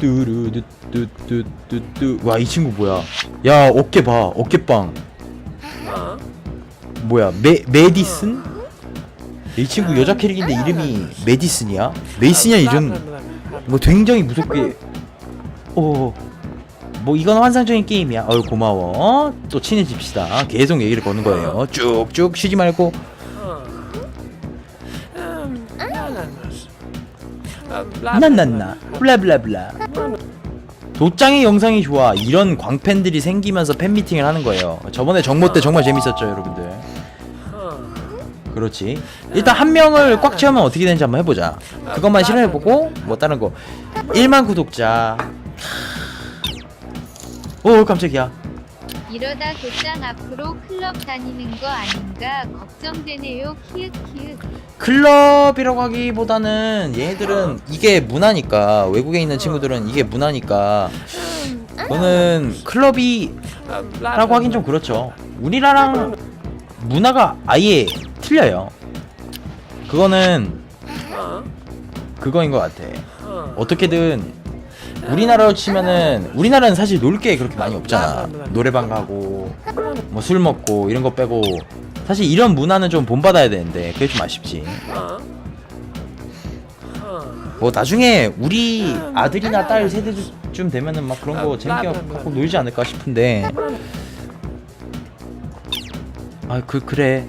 뚜루뚜뚜뚜뚜 와이 친구 뭐야? 야 어깨 봐. 어깨빵. 뭐야? 메 메디슨? 이 친구 여자 캐릭인데 이름이 메디슨이야? 메이슨이야 이름? 뭐 굉장히 무섭게. 어뭐 이건 환상적인 게임이야. 어유 고마워. 또 친해집시다. 계속 얘기를 거는 거예요. 쭉쭉 쉬지 말고 난난나. 블라블라블라. 도짱의 영상이 좋아. 이런 광팬들이 생기면서 팬미팅을 하는 거예요. 저번에 정모 때 정말 재밌었죠 여러분들. 그렇지. 일단 한 명을 꽉 채우면 어떻게 되는지 한번 해보자. 그것만 실험해보고 뭐 다른 거. 1만 구독자. 오 깜짝이야 이러다 도장 앞으로 클럽 다니는 거 아닌가 걱정되네요. 키읔 키읔. 클럽이라고 하기보다는 얘네들은 이게 문화니까. 외국에 있는 친구들은 이게 문화니까. 저는 클럽이 라고 하긴 좀 그렇죠. 우리나라랑 문화가 아예 틀려요. 그거는 그거인 것 같아. 어떻게든 우리나라로 치면은 우리나라는 사실 놀 게 그렇게 많이 없잖아. 노래방 가고 뭐 술 먹고 이런 거 빼고. 사실 이런 문화는 좀 본받아야 되는데 그게 좀 아쉽지. 뭐 나중에 우리 아들이나 딸 세대쯤 되면은 막 그런 거 재밌게 갖고 놀지 않을까 싶은데. 아 그 그래.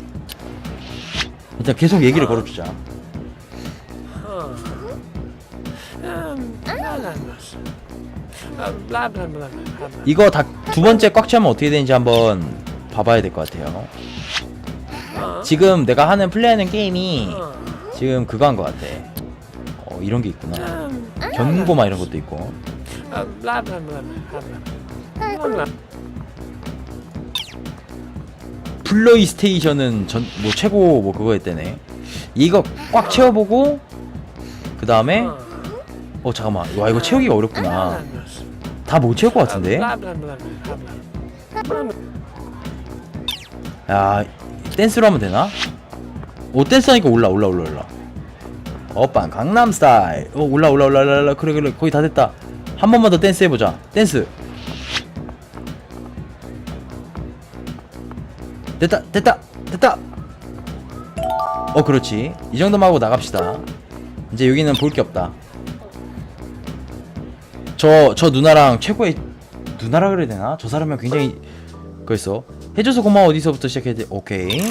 일단 계속 얘기를 걸어주자 이거 다 두 번째 꽉 차면 어떻게 되는지 한번 봐봐야 될 것 같아요. 지금 내가 하는 플레이하는 게임이 지금 그거 한 것 같아. 어 이런 게 있구나. 견고마 이런 것도 있고. 플레이스테이션은 전 뭐 최고 뭐 그거 했대네. 이거 꽉 채워보고 그 다음에 어 잠깐만. 와 이거 채우기가 어렵구나 다 못 채울 것 같은데? 야 댄스로 하면 되나? 오 댄스 하니까 올라 올라 올라 올라. 어빤 강남 스타일. 어 올라 올라 올라 올라 올라. 그래 그래. 거의 다 됐다. 한 번만 더 댄스 해보자. 댄스. 됐다 됐다 됐다. 어 그렇지. 이 정도만 하고 나갑시다. 이제 여기는 볼 게 없다 저 저 누나랑 최고의 누나라 그래야 되나? 저 사람은 굉장히 그랬어. 해줘서 고마워. 어디서부터 시작해야 돼? 오케이.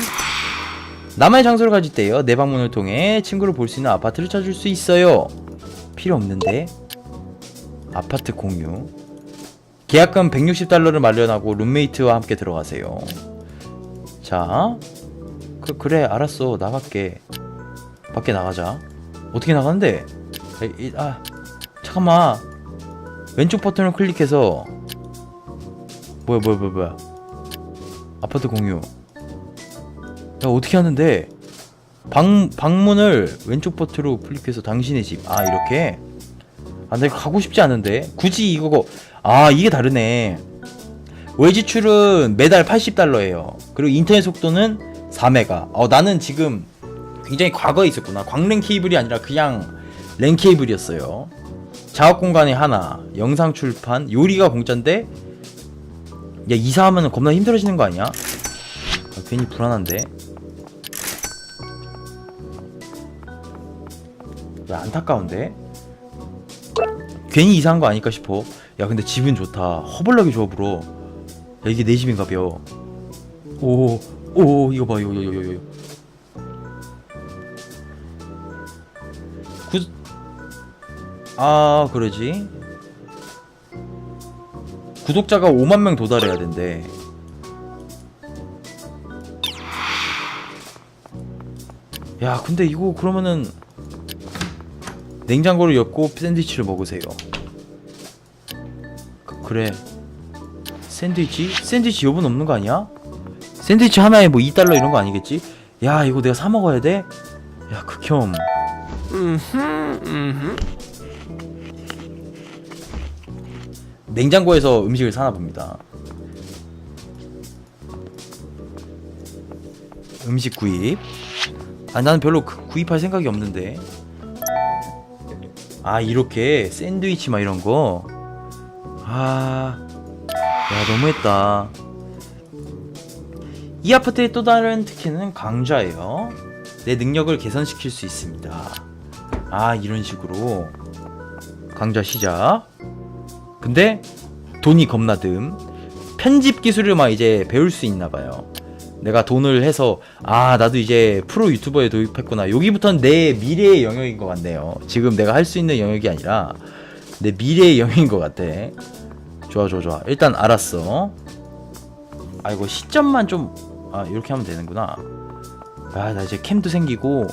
나만의 장소를 가질 때요. 내 방문을 통해 친구를 볼 수 있는 아파트를 찾을 수 있어요. 필요 없는데. 아파트 공유. 계약금 160달러를 마련하고 룸메이트와 함께 들어가세요. 자 그, 그래 알았어. 나갈게. 밖에 나가자. 어떻게 나가는데? 에, 이, 아 잠깐만 왼쪽 버튼을 클릭해서 뭐야 뭐야 뭐야 뭐야. 아파트 공유. 야 어떻게 하는데? 방 방문을 왼쪽 버튼으로 클릭해서 당신의 집. 아 이렇게? 아나 이거 가고 싶지 않은데? 굳이 이거 아 이게 다르네. 외지출은 매달 80달러예요. 그리고 인터넷 속도는 4메가. 어 나는 지금 굉장히 과거에 있었구나. 광랜 케이블이 아니라 그냥 랜 케이블이었어요 작업 공간이 하나 영상 출판 요리가 공짜인데 야 이사하면 겁나 힘들어지는 거 아니야? 아, 괜히 불안한데? 왜 안타까운데? 괜히 이사한 거 아닐까 싶어. 야 근데 집은 좋다. 허벌나게 좋아 불어 야 이게 내 집인가 벼. 오오 오, 이거 봐 이거 이거 이거 이거 아 그러지 구독자가 5만 명 도달해야 된대 야 근데 이거 그러면은 냉장고를 엽고 샌드위치를 먹으세요 그, 그래 샌드위치? 샌드위치 여분 없는 거 아니야? 샌드위치 하나에 뭐 2달러 이런 거 아니겠지? 야 이거 내가 사 먹어야 돼? 야 극혐 냉장고에서 음식을 사나 봅니다 음식 구입 아 나는 별로 그- 구입할 생각이 없는데 아 이렇게 샌드위치 막 이런 거. 아, 야 너무했다. 이 아파트의 또 다른 특혜는 강좌예요. 내 능력을 개선시킬 수 있습니다. 아 이런 식으로 강좌 시작. 근데 돈이 겁나 듬. 편집 기술을 막 이제 배울 수 있나 봐요. 내가 돈을 해서 아 나도 이제 프로 유튜버에 도입했구나. 여기부터는 내 미래의 영역인 것 같네요. 지금 내가 할 수 있는 영역이 아니라 내 미래의 영역인 것 같아. 좋아 좋아 좋아. 일단 알았어. 아 이거 시점만 좀 아 이렇게 하면 되는구나. 아 나 이제 캠도 생기고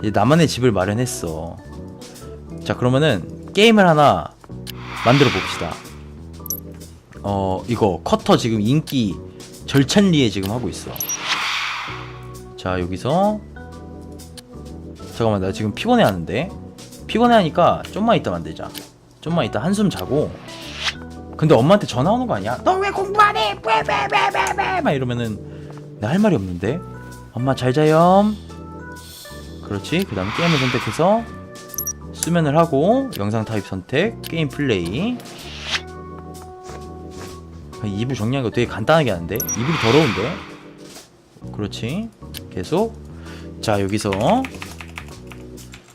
이제 나만의 집을 마련했어. 자 그러면은 게임을 하나 만들어 봅시다. 어 이거 커터 지금 인기 절찬리에 지금 하고 있어. 자 여기서 잠깐만 나 지금 피곤해 하는데 피곤해 하니까 좀만 이따 만들자. 좀만 이따 한숨 자고. 근데 엄마한테 전화 오는 거 아니야? 너 왜 공부 안 해? 왜왜왜왜왜 막 이러면은 나 할 말이 없는데. 엄마 잘 자요. 그렇지. 그 다음 게임을 선택해서 수면을 하고 영상 타입 선택, 게임 플레이. 아, 이불 정리한 거 되게 간단하게 하는데 이불이 더러운데. 그렇지. 계속. 자 여기서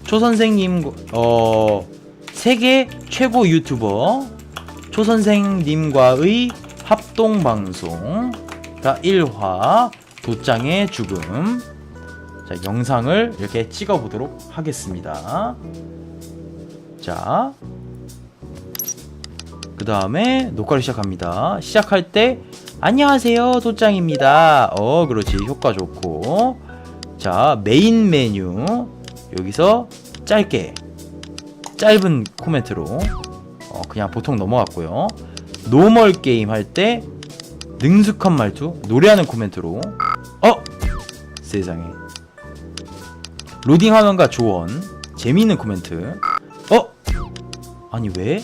초 선생님 어 세계 최고 유튜버 초 선생님과의 합동 방송가 1화 도장의 죽음. 자, 영상을 이렇게 찍어 보도록 하겠습니다. 자. 그 다음에 녹화를 시작합니다. 시작할 때 안녕하세요. 도장입니다. 어, 그렇지. 효과 좋고. 자, 메인 메뉴 여기서 짧게 짧은 코멘트로 어, 그냥 보통 넘어갔고요. 노멀 게임 할 때 능숙한 말투, 노래하는 코멘트로 어 세상에 로딩 화면과 조언, 재미있는 코멘트. 어 아니 왜?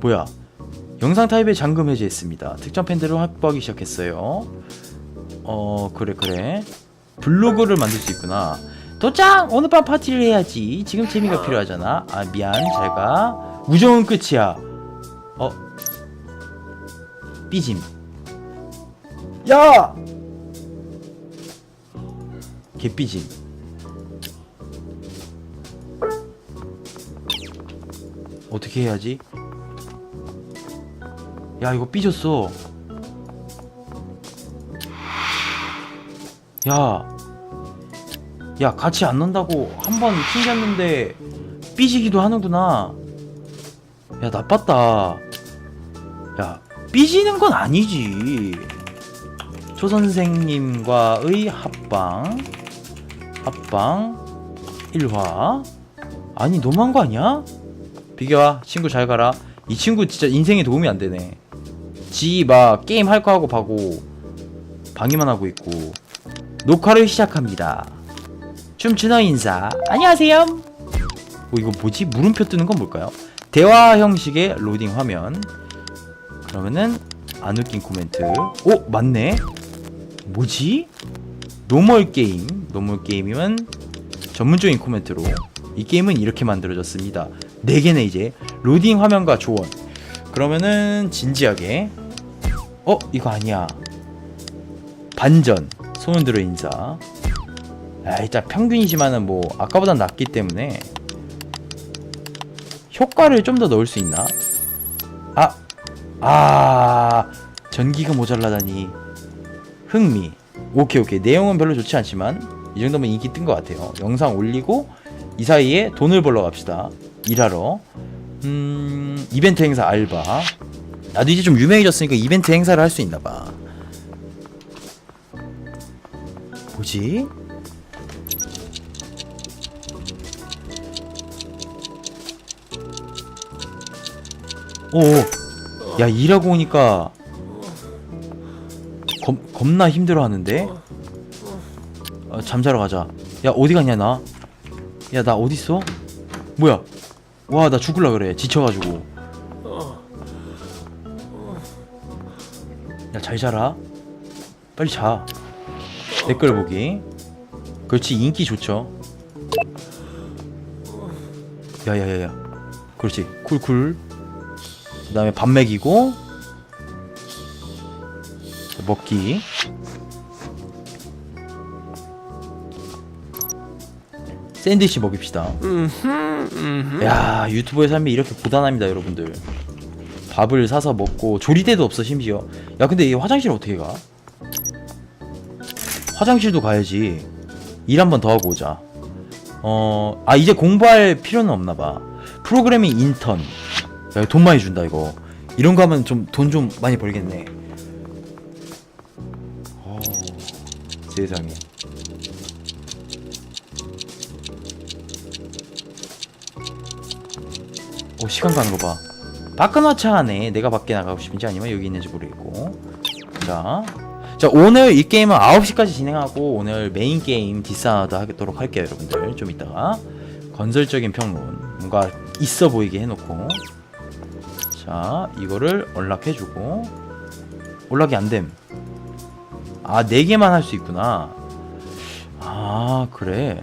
뭐야? 영상 타입에 잠금 해제했습니다. 특정 팬들을 확보하기 시작했어요. 어 그래 그래. 블로그를 만들 수 있구나. 도장 오늘 밤 파티를 해야지. 지금 재미가 필요하잖아. 아 미안 잘가. 우정은 끝이야. 어 삐짐. 야. 개삐짐. 어떻게 해야지? 야 이거 삐졌어. 야. 야 같이 안 논다고 한 번 튕겼는데 삐지기도 하는구나 야 나빴다 야 삐지는 건 아니지 초 선생님과의 합방 합방 1화. 아니 너무한 거 아니야? 비교와 친구 잘 가라. 이 친구 진짜 인생에 도움이 안 되네. 지 막 게임 할 거 하고 봐고 방해만 하고 있고. 녹화를 시작합니다. 춤추너 인사. 안녕하세요. 어, 이거 뭐지? 물음표 뜨는 건 뭘까요? 대화 형식의 로딩 화면. 그러면은 안 웃긴 코멘트. 오 맞네. 뭐지? 노멀 게임 노멀 게임이면 전문적인 코멘트로 이 게임은 이렇게 만들어졌습니다 4개네 이제 로딩 화면과 조언 그러면은 진지하게 어? 이거 아니야 반전 손을 들어 인사 아, 일단 평균이지만은 뭐 아까보단 낫기 때문에 효과를 좀 더 넣을 수 있나? 아, 아, 전기가 모자라다니. 흥미. 오케이 오케이 내용은 별로 좋지 않지만 이 정도면 인기 뜬 것 같아요. 영상 올리고 이 사이에 돈을 벌러 갑시다. 일하러. 음, 이벤트 행사 알바. 나도 이제 좀 유명해졌으니까 이벤트 행사를 할 수 있나 봐. 뭐지? 오, 야 일하고 오니까 겁, 겁나 힘들어 하는데? 어, 잠자러 가자. 야 어디 갔냐 나? 야 나 어디 있어? 뭐야? 와 나 죽을라 그래 지쳐가지고. 야 잘 자라. 빨리 자. 댓글 보기. 그렇지 인기 좋죠 야야야야 그렇지 쿨쿨 그 다음에 밥 먹이고 먹기. 샌드위치 먹입시다. 야 유튜버의 삶이 이렇게 고단합니다 여러분들. 밥을 사서 먹고 조리대도 없어 심지어. 야 근데 이 화장실 어떻게 가? 화장실도 가야지. 일 한 번 더 하고 오자. 어... 아 이제 공부할 필요는 없나봐. 프로그래밍 인턴. 야, 돈 많이 준다 이거. 이런 거 하면 좀 돈좀 많이 벌겠네 세상에 오 시간 가는 거 봐. 바꿔놓자 하네 내가 밖에 나가고 싶은지 아니면 여기 있는지 모르겠고. 자, 자 오늘 이 게임은 9시까지 진행하고 오늘 메인 게임 디사드 하도록 할게요 여러분들. 좀 이따가. 건설적인 평론 뭔가 있어 보이게 해놓고. 자 이거를 언락해주고. 언락이 안됨 아 4개만 할 수 있구나. 아 그래.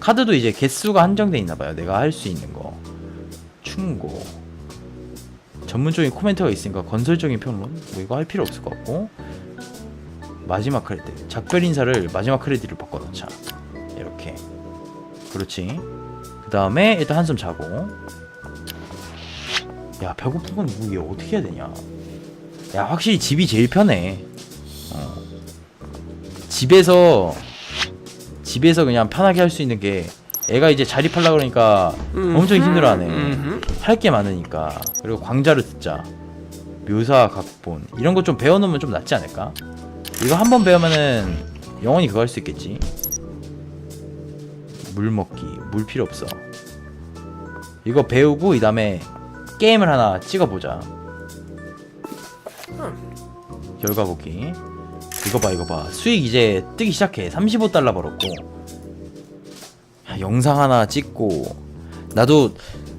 카드도 이제 개수가 한정돼 있나봐요. 내가 할 수 있는 거. 충고. 전문적인 코멘트가 있으니까 건설적인 평론 뭐 이거 할 필요 없을 것 같고. 마지막 크레딧. 작별 인사를 마지막 크레딧으로 바꿔놓자. 이렇게. 그렇지. 그 다음에 일단 한숨 자고. 야 뭐, 이게 어떻게 해야 되냐? 야 확실히 집이 제일 편해. 어. 집에서 집에서 그냥 편하게 할 수 있는 게 애가 이제 자립하려 그러니까 엄청 힘들어하네. 할게 많으니까. 그리고 광자를 듣자. 묘사 각본. 이런 거 좀 배워놓으면 좀 낫지 않을까? 이거 한 번 배우면은 영원히 그거 할 수 있겠지? 물 먹기. 물 필요 없어. 이거 배우고 이 다음에 게임을 하나 찍어보자. 결과 보기 이거 봐 이거 봐. 수익 이제 뜨기 시작해. 35달러 벌었고. 야, 영상 하나 찍고. 나도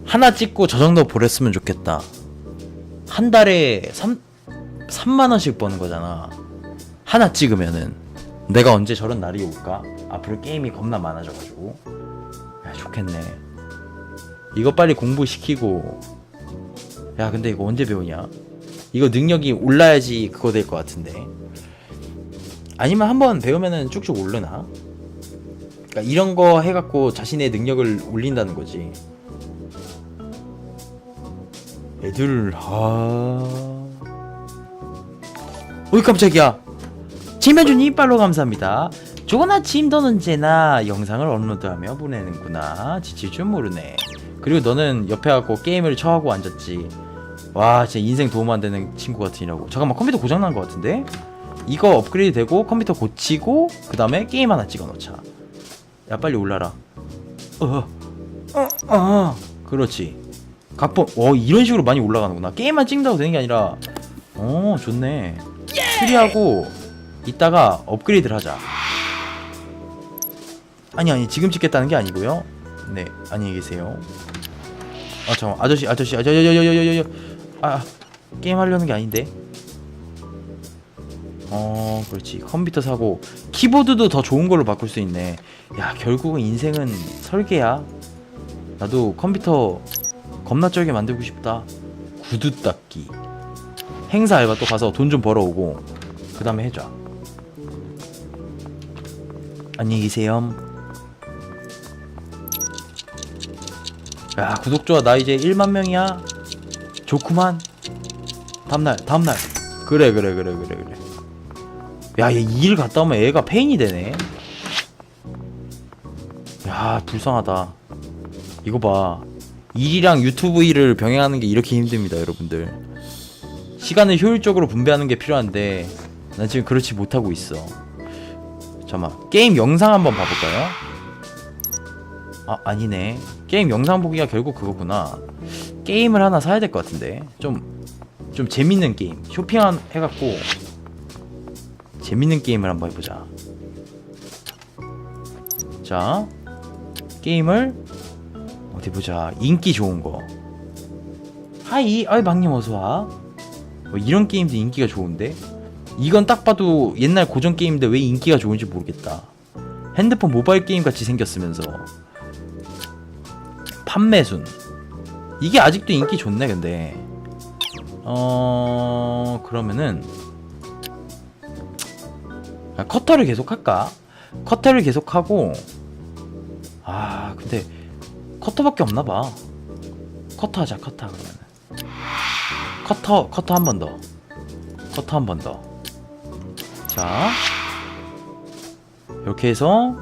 하나 찍고 저 정도 벌었으면 좋겠다. 한 달에 3, 3만원씩 버는 거잖아. 하나 찍으면은. 내가 언제 저런 날이 올까? 앞으로 게임이 겁나 많아져가지고. 야 좋겠네. 이거 빨리 공부시키고. 야 근데 이거 언제 배우냐? 이거 능력이 올라야지 그거 될 것 같은데 아니면 한번 배우면은 쭉쭉 오르나? 그러니까 이런 거 해갖고 자신의 능력을 올린다는 거지. 애들 아. 어이 깜짝이야. 지면준 이빨로 감사합니다. 좋은 아침 넌 언제나 영상을 업로드하며 보내는구나. 지칠 줄 모르네. 그리고 너는 옆에 갖고 게임을 쳐하고 앉았지. 와 진짜 인생 도움 안 되는 친구 같으니라고. 잠깐만 컴퓨터 고장 난것 같은데? 이거 업그레이드 되고 컴퓨터 고치고 그 다음에 게임 하나 찍어 놓자. 야 빨리 올라라. 어, 어, 어, 그렇지. 각본, 어 이런 식으로 많이 올라가는구나. 게임만 찍는다고 되는 게 아니라, 어 좋네. 수리하고 이따가 업그레이드를 하자. 아니 아니 지금 찍겠다는 게 아니고요. 네 안녕히 계세요. 아 잠깐 아저씨 아저씨 아저씨 여여여여여여 아 게임 하려는 게 아닌데. 어 그렇지. 컴퓨터 사고 키보드도 더 좋은 걸로 바꿀 수 있네. 야 결국은 인생은 설계야. 나도 컴퓨터 겁나 쩔게 만들고 싶다. 구두 닦기. 행사 알바 또 가서 돈 좀 벌어오고 그 다음에 해줘. 안녕히 계세요. 야 구독 좋아. 나 이제 1만 명이야. 좋구만. 다음날 다음날. 그래 그래 그래 그래 그래 야, 얘 일 갔다 오면 애가 페인이 되네. 야, 불쌍하다. 이거 봐. 일이랑 유튜브 일을 병행하는 게 이렇게 힘듭니다, 여러분들. 시간을 효율적으로 분배하는 게 필요한데, 난 지금 그렇지 못하고 있어. 잠깐만, 게임 영상 한번 봐볼까요? 아, 아니네. 게임 영상 보기가 결국 그거구나. 게임을 하나 사야 될 것 같은데. 좀, 좀 재밌는 게임. 쇼핑 한, 해갖고, 재밌는 게임을 한번 해보자. 자, 게임을 어디 보자. 인기 좋은 거. 하이, 아이 막님 어서 와. 뭐 이런 게임도 인기가 좋은데. 이건 딱 봐도 옛날 고전 게임인데 왜 인기가 좋은지 모르겠다. 핸드폰 모바일 게임 같이 생겼으면서 판매순 이게 아직도 인기 좋네 근데 어 그러면은 아, 커터를 계속 할까? 커터를 계속 하고 아 근데 커터밖에 없나 봐. 커터 하자 커터 그러면은. 커터 커터 한 번 더. 커터 한 번 더. 자 이렇게 해서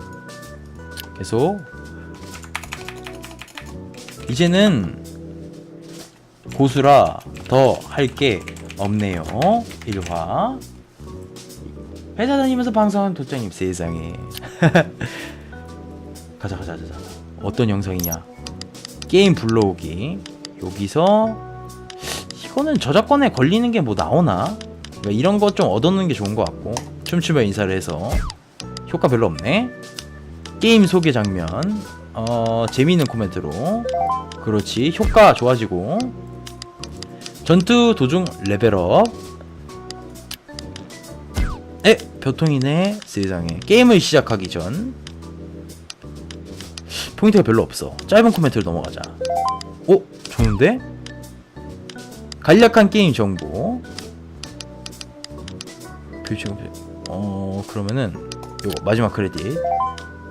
계속. 이제는 고수라 더 할 게 없네요. 1화 회사 다니면서 방송한 도장님 세상에. 가자 가자 가자. 어떤 영상이냐? 게임 불러오기. 여기서 이거는 저작권에 걸리는 게 뭐 나오나? 그러니까 이런 거 좀 얻어놓는 게 좋은 것 같고. 춤추며 인사를 해서. 효과 별로 없네. 게임 소개 장면. 어 재미있는 코멘트로. 그렇지. 효과 좋아지고. 전투 도중 레벨업 에 교통이네 세상에 게임을 시작하기 전 포인트가 별로 없어. 짧은 코멘트로 넘어가자. 오 좋은데? 간략한 게임 정보. 표지금 어 그러면은 요거 마지막 크레딧.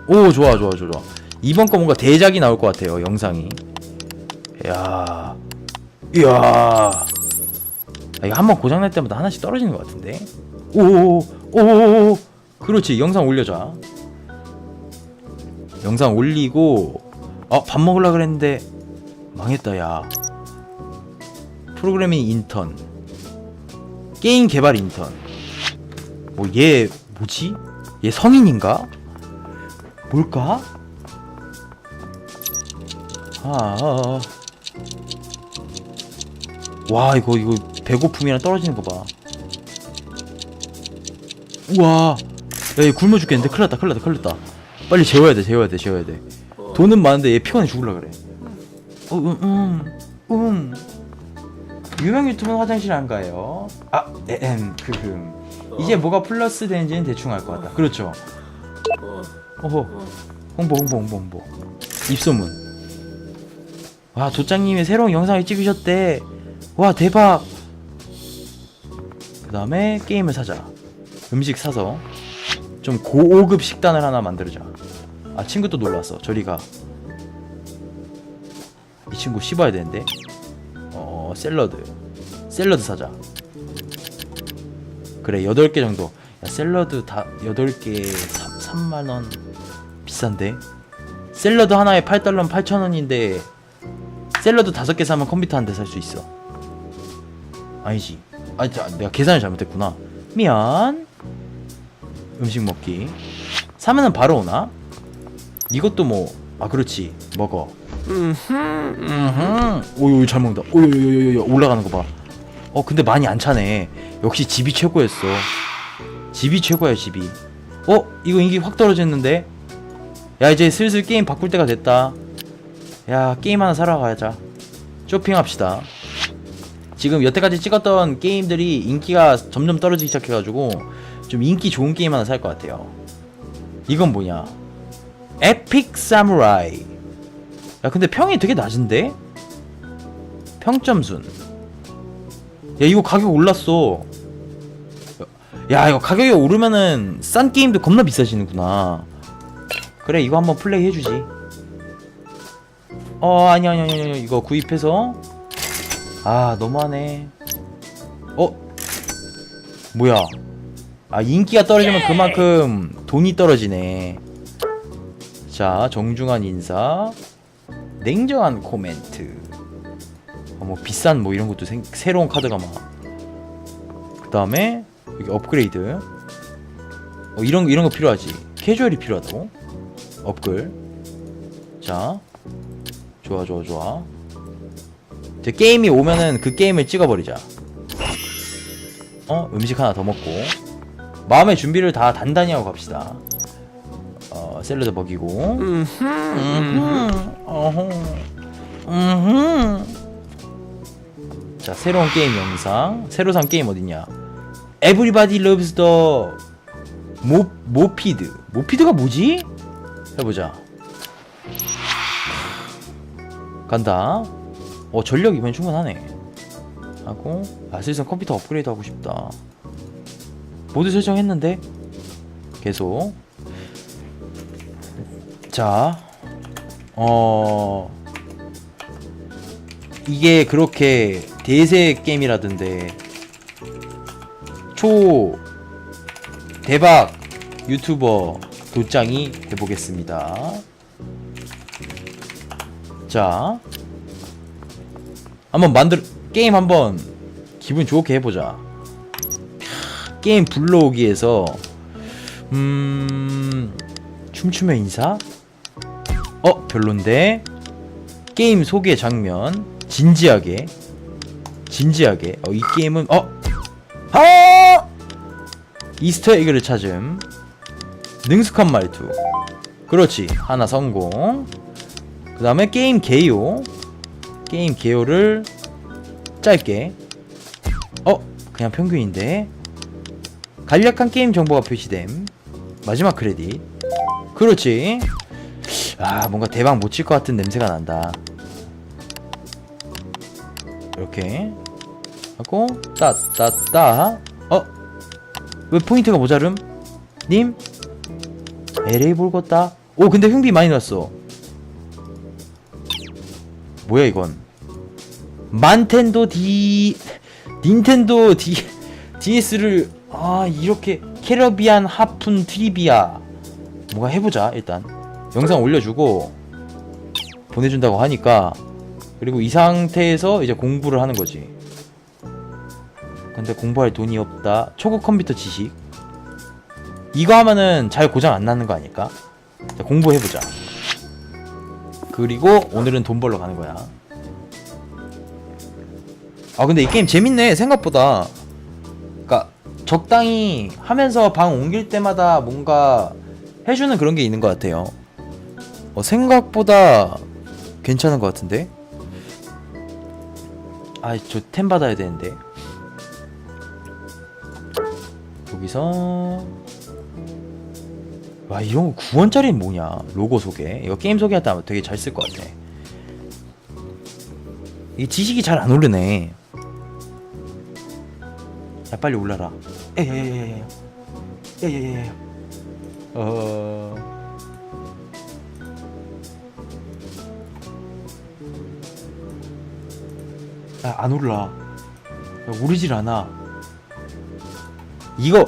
오 좋아 좋아 좋아 좋아. 이번 거 뭔가 대작이 나올 것 같아요 영상이 이야. 이야. 아, 이거 한 번 고장날 때마다 하나씩 떨어지는 것 같은데? 오오오 오오 그렇지 영상 올려줘 영상 올리고 어밥 먹으려 그랬는데 망했다 야 프로그래밍 인턴 게임 개발 인턴 뭐얘 뭐지? 얘 성인인가? 뭘까? 아, 아, 아. 와 이거 이거 배고픔이랑 떨어지는 거 봐. 우와, 야, 얘 굶어 죽겠는데 큰일 났다, 큰일 났다, 큰일 났다. 빨리 재워야 돼, 재워야 돼, 재워야 돼. 돈은 많은데 얘 피곤해 죽을라 그래. 어, 음, 음, 음. 유명 유튜버 화장실 안 가요? 아, 에헴, 크흠. 이제 뭐가 플러스 되는지는 대충 알 것 같다. 그렇죠. 어허. 홍보, 홍보, 홍보, 홍보. 입소문. 와, 도장님이 새로운 영상을 찍으셨대. 와, 대박. 그 다음에 게임을 사자. 음식 사서 좀 고급 식단을 하나 만들자. 아, 친구 또 놀러 왔어. 저리 가. 이 친구 씹어야 되는데. 어, 샐러드. 샐러드 사자. 그래, 8개 정도. 야, 샐러드 다 8개 3, 3만원. 비싼데? 샐러드 하나에 8달러면 8천 원인데, 샐러드 5개 사면 컴퓨터 한 대 살 수 있어. 아니지. 아, 자, 내가 계산을 잘못했구나. 미안. 음식 먹기. 사면은 바로 오나? 이것도 뭐, 아, 그렇지. 먹어. 오유 잘 먹는다. 오유유유유 올라가는 거 봐. 어 근데 많이 안 차네. 역시 집이 최고였어. 집이 최고야 집이. 어 이거 인기 확 떨어졌는데. 야 이제 슬슬 게임 바꿀 때가 됐다. 야 게임 하나 사러 가자. 쇼핑합시다. 지금 여태까지 찍었던 게임들이 인기가 점점 떨어지기 시작해가지고 좀 인기 좋은 게임 하나 살 것 같아요. 이건 뭐냐? 에픽 사무라이. 야 근데 평이 되게 낮은데? 평점순 야 이거 가격 올랐어 야 이거 가격이 오르면은 싼 게임도 겁나 비싸지는구나 그래 이거 한번 플레이 해주지 어 아니 아니 아니 아니 이거 구입해서 아 너무하네 어 뭐야 아 인기가 떨어지면 그만큼 돈이 떨어지네 자 정중한 인사 냉정한 코멘트. 어, 뭐 비싼 뭐 이런 것도 생, 새로운 카드가 막. 그 다음에 여기 업그레이드. 어, 이런 이런 거 필요하지. 캐주얼이 필요하다고. 업글. 자, 좋아 좋아 좋아. 이제 게임이 오면은 그 게임을 찍어버리자. 어 음식 하나 더 먹고 마음의 준비를 다 단단히 하고 갑시다. 어 샐러드 먹이고. 음흠, 어허, 음흠. 자 새로운 게임 영상. 새로 산 게임 어딨냐? Everybody loves the 모 모피드 모피드가 뭐지? 해보자. 간다. 어 전력 이번 충분하네. 하고 아 슬슬 컴퓨터 업그레이드 하고 싶다 모두 설정했는데 계속 자 어... 이게 그렇게 대세 게임이라던데 초 대박 유튜버 도짱이 해보겠습니다. 자, 한번 만들 게임 한번 기분 좋게 해보자. 게임 불러오기에서 음 춤추며 인사? 어 별론데. 게임 소개 장면. 진지하게. 진지하게. 어 이 게임은 어! 아! 이스터 에그를 찾음. 능숙한 말투. 그렇지. 하나 성공. 그 다음에 게임 개요. 게임 개요를 짧게. 어 그냥 평균인데 간략한 게임 정보가 표시됨 마지막 크레딧 그렇지 아 뭔가 대박 못 칠 것 같은 냄새가 난다 이렇게 하고 따따따 어? 왜 포인트가 모자름? 님? LA 볼 것다? 오 근데 흥비 많이 났어 뭐야 이건 만텐도 D 닌텐도 D DS를 아 이렇게 캐러비안 하푼 트리비아. 뭐가 해보자 일단. 영상 올려주고 보내준다고 하니까. 그리고 이 상태에서 이제 공부를 하는 거지. 근데 공부할 돈이 없다. 초급 컴퓨터 지식. 이거 하면은 잘 고장 안 나는 거 아닐까? 자, 공부해보자. 그리고 오늘은 돈 벌러 가는 거야. 아 근데 이 게임 재밌네 생각보다 적당히 하면서 방 옮길 때마다 뭔가 해주는 그런 게 있는 것 같아요. 어, 생각보다 괜찮은 것 같은데? 아 저 템 받아야 되는데. 여기서. 와 이런 거 9원짜리는 뭐냐? 로고 소개. 이거 게임 소개할 때 아마 되게 잘 쓸 것 같아. 이게 지식이 잘 안 오르네. 야 빨리 올라라 에에에에에 에에에에 어 야, 안 올라. 야, 오르질 않아. 이거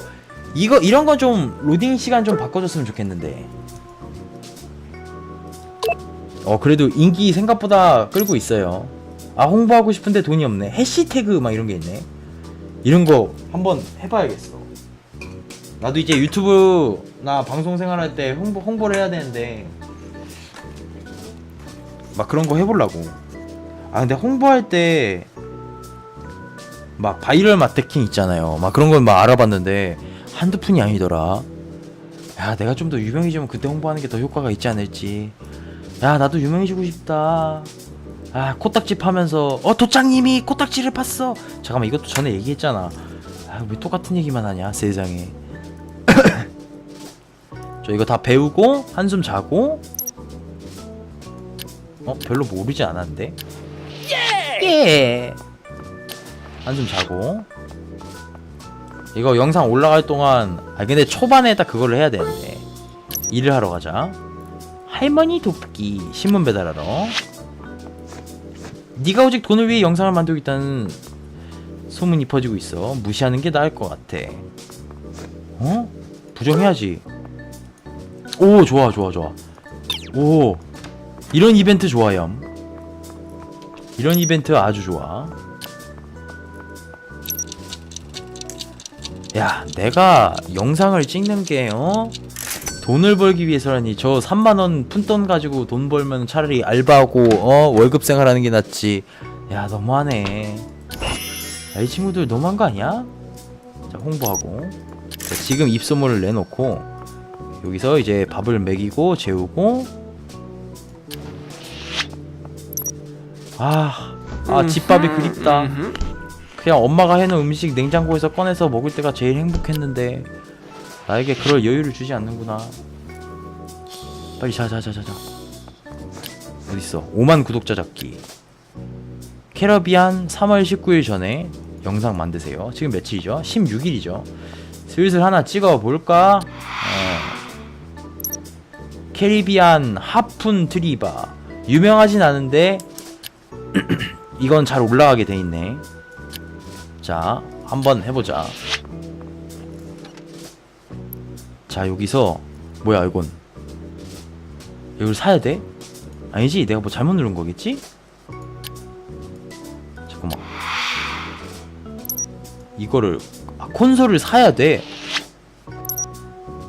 이거 이런 건 좀 로딩 시간 좀 바꿔줬으면 좋겠는데. 어 그래도 인기 생각보다 끌고 있어요. 아 홍보하고 싶은데 돈이 없네. 해시태그 막 이런 게 있네. 이런 거 한번 해봐야겠어. 나도 이제 유튜브나 방송 생활할 때 홍보 홍보를 해야 되는데 막 그런 거 해보려고. 아 근데 홍보할 때 막 바이럴 마케팅 있잖아요. 막 그런 걸 막 알아봤는데 한두 푼이 아니더라. 야 내가 좀 더 유명해지면 그때 홍보하는 게 더 효과가 있지 않을지. 야 나도 유명해지고 싶다. 아 코딱지 파면서 어 도장님이 코딱지를 팠어. 잠깐만 이것도 전에 얘기했잖아. 아 왜 똑같은 얘기만 하냐 세상에. 저 이거 다 배우고 한숨 자고. 어 별로 모르지 않았는데. 예. 한숨 자고. 이거 영상 올라갈 동안 아 근데 초반에 딱 그걸로 해야 되는데 일을 하러 가자. 할머니 돕기 신문 배달하러. 네가 오직 돈을 위해 영상을 만들고 있다는 소문이 퍼지고 있어. 무시하는 게 나을 것 같아. 어? 부정해야지. 오 좋아 좋아 좋아. 오 이런 이벤트 좋아요. 이런 이벤트 아주 좋아. 야, 내가 영상을 찍는 게 어? 돈을 벌기 위해서라니 저 3만 원 푼돈 가지고 돈 벌면 차라리 알바하고 어 월급 생활하는 게 낫지. 야, 너무하네. 야, 이 친구들 너무한 거 아니야? 자, 홍보하고. 자, 지금 입소문을 내놓고 여기서 이제 밥을 먹이고 재우고 아, 아 집밥이 그립다. 그냥 엄마가 해놓은 음식 냉장고에서 꺼내서 먹을 때가 제일 행복했는데 나에게 그럴 여유를 주지 않는구나 빨리 자자자자자 어딨어 5만 구독자 잡기 캐러비안 3월 19일 전에 영상 만드세요 지금 며칠이죠? 16일이죠 슬슬 하나 찍어 볼까? 어. 캐리비안 하푼 트리바 유명하진 않은데 이건 잘 올라가게 돼 있네. 자, 한번 해보자. 자, 여기서 뭐야 이건? 이걸 사야 돼? 아니지, 내가 뭐 잘못 누른 거겠지? 잠깐만. 이거를 아, 콘솔을 사야 돼.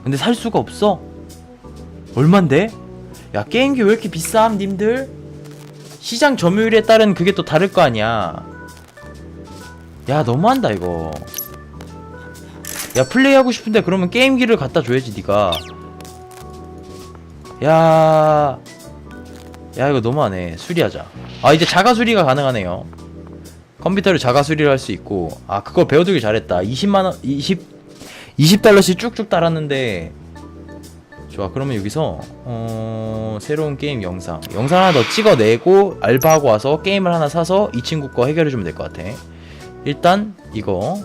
근데 살 수가 없어. 얼만데? 야 게임기 왜 이렇게 비쌈 님들? 시장 점유율에 따른 그게 또 다를 거 아니야 야 너무한다 이거 야 플레이하고 싶은데 그러면 게임기를 갖다 줘야지 니가. 야... 야 이거 너무하네. 수리하자. 아 이제 자가 수리가 가능하네요. 컴퓨터를 자가 수리를 할 수 있고. 아 그걸 배워두길 잘했다. 20만원 20 20달러씩 쭉쭉 달았는데. 좋아 그러면 여기서 어... 새로운 게임 영상. 영상 하나 더 찍어내고 알바하고 와서 게임을 하나 사서 이 친구 거 해결해주면 될 것 같아. 일단 이거